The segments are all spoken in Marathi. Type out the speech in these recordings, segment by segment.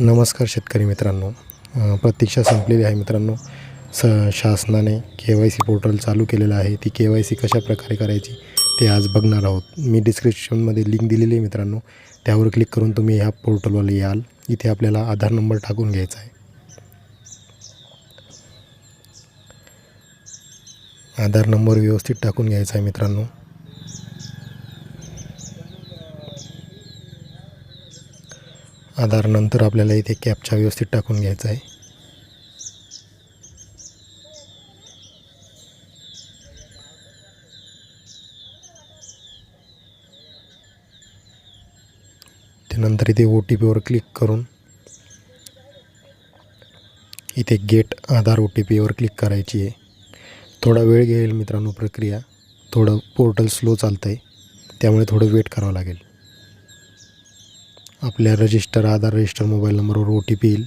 नमस्कार शेतकरी मित्रांनो. प्रतीक्षा संपलेली आहे मित्रांनो. स शासनाने के वाय सी पोर्टल चालू केलेलं आहे. ती के वाय सी कशा प्रकारे करायची ते आज बघणार आहोत. मी डिस्क्रिप्शनमध्ये लिंक दिलेली आहे मित्रांनो. त्यावर क्लिक करून तुम्ही ह्या पोर्टलवर याल. इथे आपल्याला आधार नंबर टाकून घ्यायचा आहे. आधार नंबर व्यवस्थित टाकून घ्यायचा आहे मित्रांनो. आधार नंतर आपल्याला इथे कॅपचा व्यवस्थित टाकून घ्यायचा आहे. त्यानंतर इथे ओ टी पीवर क्लिक करून इथे गेट आधार ओ टी पीवर क्लिक करायची आहे. थोडा वेळ घेईल मित्रांनो प्रक्रिया. थोडं पोर्टल स्लो चालतं आहे त्यामुळे थोडं वेट करावं लागेल. आपल्या रजिस्टर आधार रजिस्टर मोबाईल नंबरवर ओ टी पी येईल.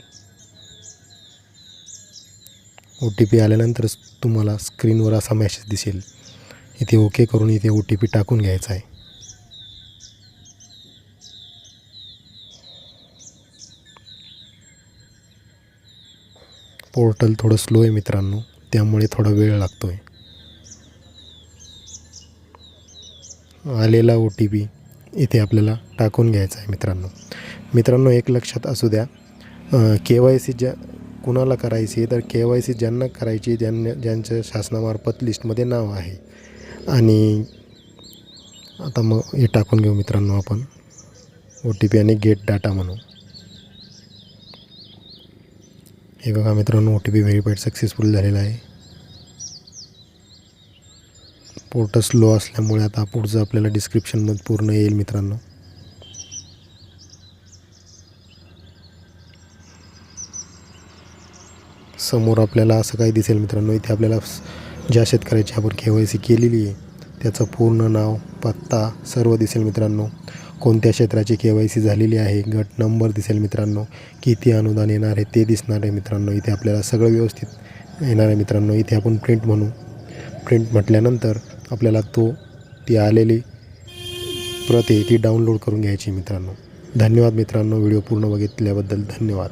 ओ टी पी आल्यानंतरच तुम्हाला स्क्रीनवर असा मेसेज दिसेल. इथे ओके करून इथे ओ टी पी टाकून घ्यायचा आहे. पोर्टल थोडं स्लो आहे मित्रांनो. त्यामुळे थोडा वेळ लागतो आहे आलेला ओ टी पी इथे आपल्याला टाकून घ्यायचं आहे मित्रांनो. मित्रांनो एक लक्षात असू द्या के वाय सी ज्या कुणाला करायची आहे तर के वाय सी ज्यांना करायची ज्यांना ज्यांचं शासनामार्फत लिस्टमध्ये नाव आहे. आणि आता मग हे टाकून घेऊ मित्रांनो आपण. ओ टी पी आणि गेट डाटा म्हणू हे बघा मित्रांनो O T P verified successful झालेला आहे. पोर्टल स्लो असल्यामुळे आता पुढचं आपल्याला डिस्क्रिप्शनमध्ये पूर्ण येईल मित्रांनो. समोर आपल्याला असं काही दिसेल मित्रांनो इथे आपल्याला ज्या शेतकऱ्याची आपण के वाय सी केलेली आहे त्याचं पूर्ण नाव पत्ता सर्व दिसेल मित्रांनो. कोणत्या क्षेत्राची के वाय सी झालेली आहे गट नंबर दिसेल मित्रांनो. किती अनुदान येणार आहे ते दिसणार आहे मित्रांनो. इथे आपल्याला सगळं व्यवस्थित येणार आहे मित्रांनो. इथे आपण प्रिंट म्हणू. प्रिंट म्हटल्यानंतर आपल्याला तो ती आलेली प्रत आहे ती डाउनलोड करून घ्यायची मित्रांनो. धन्यवाद मित्रांनो व्हिडिओ पूर्ण बघितल्याबद्दल धन्यवाद.